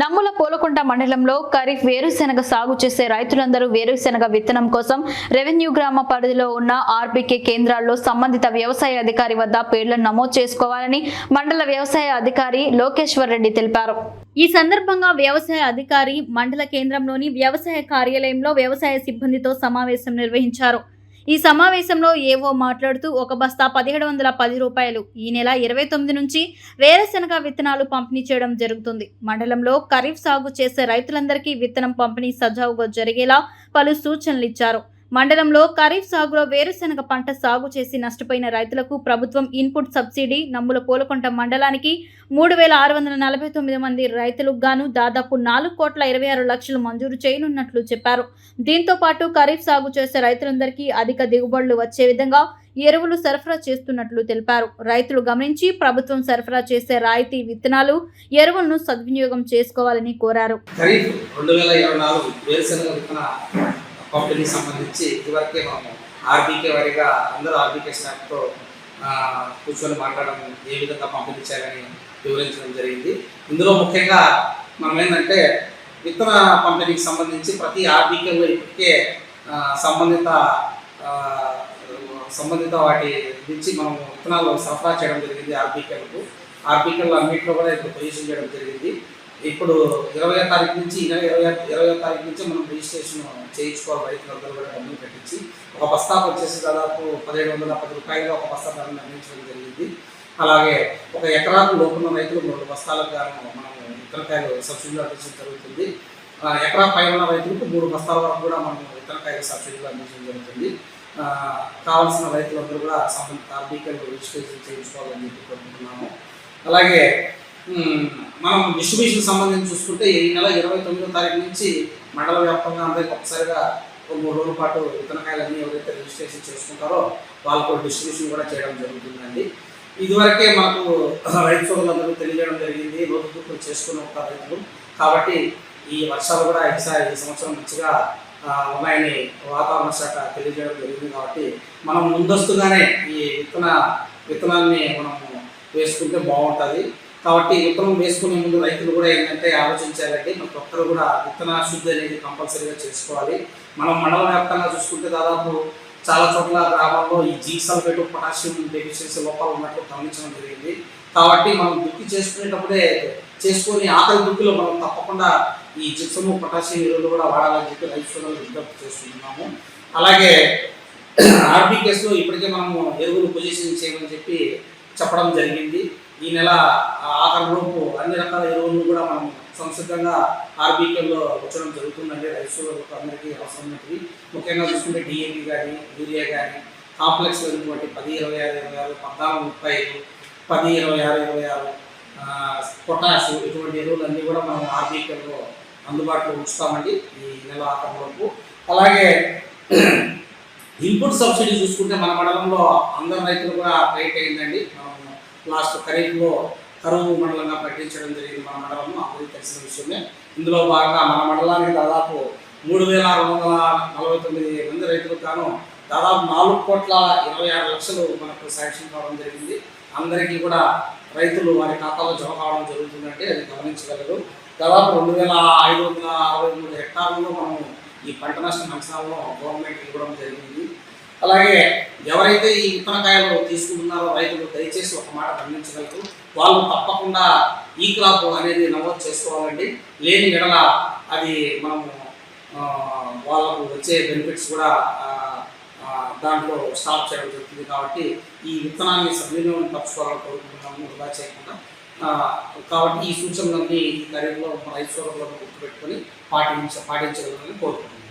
నమ్ముల పోలకుంట మండలంలో ఖరీఫ్ వేరుశెనగ సాగు చేసే రైతులందరూ వేరుశెనగ విత్తనం కోసం రెవెన్యూ గ్రామ పరిధిలో ఉన్న ఆర్బీకే కేంద్రాల్లో సంబంధిత వ్యవసాయ అధికారి వద్ద పేర్లను నమోదు చేసుకోవాలని మండల వ్యవసాయ అధికారి లోకేశ్వర్ రెడ్డి తెలిపారు. ఈ సందర్భంగా వ్యవసాయ అధికారి మండల కేంద్రంలోని వ్యవసాయ కార్యాలయంలో వ్యవసాయ సిబ్బందితో సమావేశం నిర్వహించారు. ఈ సమావేశంలో ఏవో మాట్లాడుతూ ఒక బస్తా పదిహేడు వందల పది రూపాయలు ఈ నెల ఇరవై తొమ్మిది నుంచి వేరుశెనగ విత్తనాలు పంపిణీ చేయడం జరుగుతుంది. మండలంలో ఖరీఫ్ సాగు చేసే రైతులందరికీ విత్తనం పంపిణీ సజావుగా జరిగేలా పలు సూచనలు ఇచ్చారు. మండలంలో ఖరీఫ్ సాగులో వేరుశెనగ పంట సాగు చేసి నష్టపోయిన రైతులకు ప్రభుత్వం ఇన్పుట్ సబ్సిడీ. నమ్ముల పోలకొంట మండలానికి మూడు వేల ఆరు వందల నలభై తొమ్మిది మంది రైతులకు గాను దాదాపు నాలుగు కోట్ల ఇరవై ఆరు లక్షలు మంజూరు చేయనున్నట్లు చెప్పారు. దీంతో పాటు ఖరీఫ్ సాగు చేసే రైతులందరికీ అధిక దిగుబడులు వచ్చే విధంగా ఎరువులు సరఫరా చేస్తున్నట్లు తెలిపారు. రైతులు గమనించి ప్రభుత్వం సరఫరా చేసే రాయితీ విత్తనాలు ఎరువులను సద్వినియోగం చేసుకోవాలని కోరారు. ఖరీఫ్ సంబంధించి ఇదివరకే మనము ఆర్బీకే వారిగా అందరూ ఆర్బీకే స్టాఫ్తో కూర్చొని మాట్లాడడం ఏ విధంగా పంపిణీ చేయాలని వివరించడం జరిగింది. ఇందులో ముఖ్యంగా మనం ఏంటంటే విత్తన పంపిణీకి సంబంధించి ప్రతి ఆర్బీకేలో ఇప్పటికే సంబంధిత సంబంధిత వాటి నుంచి మనం విత్తనాలు సరఫరా చేయడం జరిగింది ఆర్బీకేలకు ఆర్బీకేలు అన్నింటిలో కూడా ఇప్పుడు పొజిషన్ చేయడం జరిగింది. ఇప్పుడు ఇరవై తారీఖు నుంచి ఇరవై ఇరవై ఇరవై తారీఖు నుంచి మనం రిజిస్ట్రేషన్ చేయించుకోవాలి రైతులందరూ కూడా డబ్బులు పెట్టించి ఒక బస్తాకు వచ్చేసి దాదాపు పదిహేడు వందల పది రూపాయలుగా ఒక బస్తా ధర నిర్ణయించడం జరిగింది. అలాగే ఒక ఎకరాకు లోపున్న రైతులు మూడు బస్తాలకు గాను మనం ఇతరకాయలు సబ్సిడీలు అందించడం జరుగుతుంది. ఎకరా పైన ఉన్న రైతులకు మూడు బస్తాల వరకు కూడా మనం ఇతరకాయలు సబ్సిడీలు అందించడం జరుగుతుంది. కావాల్సిన రైతులందరూ కూడా సంబంధిత ఆర్బీకేలు రిజిస్ట్రేషన్ చేయించుకోవాలని చెప్పి కోరుకుంటున్నాము. అలాగే మనం డిస్ట్రిబ్యూషన్ సంబంధించి చూసుకుంటే ఈ నెల ఇరవై తొమ్మిదో తారీఖు నుంచి మండల వ్యాప్తంగా అందరికి ఒకసారిగా ఒక మూడు రోజుల పాటు విత్తనకాయలన్నీ ఎవరైతే రిజిస్ట్రేషన్ చేసుకుంటారో వాళ్ళకు డిస్ట్రిబ్యూషన్ కూడా చేయడం జరుగుతుందండి. ఇదివరకే మాకు రైతు సోదరులందరూ తెలియజేయడం జరిగింది లోతులు చేసుకుని ఒక రైతులు. కాబట్టి ఈ వర్షాలు కూడా ఈసారి ఈ సంవత్సరం మంచిగా ఉన్నాయని వాతావరణ శాఖ తెలియజేయడం జరిగింది కాబట్టి మనం ముందస్తుగానే ఈ విత్తన విత్తనాన్ని మనము వేసుకుంటే బాగుంటుంది. కాబట్టి విత్తనం వేసుకునే ముందు రైతులు కూడా ఏంటంటే ఆలోచించాలంటే ప్రతి ఒక్కరు కూడా విత్తన శుద్ధి అనేది కంపల్సరీగా చేసుకోవాలి. మనం మండల వ్యాప్తంగా చూసుకుంటే దాదాపు చాలా చోట్ల గ్రామాల్లో ఈ జీక్ సల్ఫేట్ పొటాషియం డెఫిషియన్సీ లోపాలు ఉన్నట్లు గమనించడం జరిగింది. కాబట్టి మనం దుక్కి చేసుకునేటప్పుడే చేసుకొని ఆఖరి దుక్కిలో మనం తప్పకుండా ఈ జిప్సము పొటాషియం ఎరువులు కూడా వాడాలని చెప్పి రైతు సోదరులు విజ్ఞప్తి చేస్తున్నాము. అలాగే ఆర్బీకేస్లో ఇప్పటికే మనము ఎరువులు పొజిషన్ చేయమని చెప్పి చెప్పడం జరిగింది. ఈ నెల ఆఖరిలోపు అన్ని రకాల ఎరువులను కూడా మనం సంసిద్ధంగా ఆర్బీకేలో ఉంచడం జరుగుతుందండి. రైతు అందరికీ అవసరమైనవి ముఖ్యంగా చూసుకుంటే డిఏపి కానీ యూరియా కానీ కాంప్లెక్స్ అయినటువంటి పది ఇరవై ఆరు ఇరవై ఆరు పద్నాలుగు ముప్పై ఐదు పది ఇరవై ఆరు ఇరవై ఆరు ఆ, పొటాష్ ఇటువంటి ఎరువులన్నీ కూడా మనం ఆర్బీకేలో అందుబాటులో ఉంచుతామండి ఈ నెల ఆఖరిలోపు అలాగే ఇన్పుట్ సబ్సిడీ చూసుకుంటే మన మండలంలో అందరు రైతులు కూడా రైట్ అయిందండి. మనం లాస్ట్ ఖరీఫ్లో కరువు మండలంగా ప్రకటించడం జరిగింది. మన మండలంలో అందరికీ తెలిసిన విషయమే. ఇందులో భాగంగా మన మండలానికి దాదాపు మూడు వేల రెండు వందల నలభై తొమ్మిది మంది రైతులకు గాను దాదాపు నాలుగు కోట్ల ఇరవై ఆరు లక్షలు మనకు శాంక్షన్ కావడం జరిగింది. అందరికీ కూడా రైతులు వారి ఖాతాలో జమ కావడం జరుగుతుందంటే అది గమనించగలరు. దాదాపు రెండు వేల ఐదు వందల అరవై మూడు హెక్టార్లలో మనం ఈ పంట నష్టం అంచనాలను గవర్నమెంట్ ఇవ్వడం జరిగింది. అలాగే ఎవరైతే ఈ విత్తనకాయలు తీసుకుంటున్నారో రైతులు దయచేసి ఒక మాట గమనించగలరు. వాళ్ళు తప్పకుండా ఈ క్రాప్ అనేది నమోదు చేసుకోవాలండి. లేని ఎడల అది మనము వాళ్ళకు వచ్చే బెనిఫిట్స్ కూడా దాంట్లో స్టాప్ చేయడం జరుగుతుంది కాబట్టి ఈ విత్తనాన్ని సద్వినియోగం తప్పుకోవాలని కోరుకుంటున్నాము వృధా చేయకుండా. కాబట్టి ఈ సూచనలన్నీ ఈ ఖరీఫ్లో రైతు సోదరులను గుర్తుపెట్టుకొని పాటించ పాటించగలని కోరుకుంటున్నాను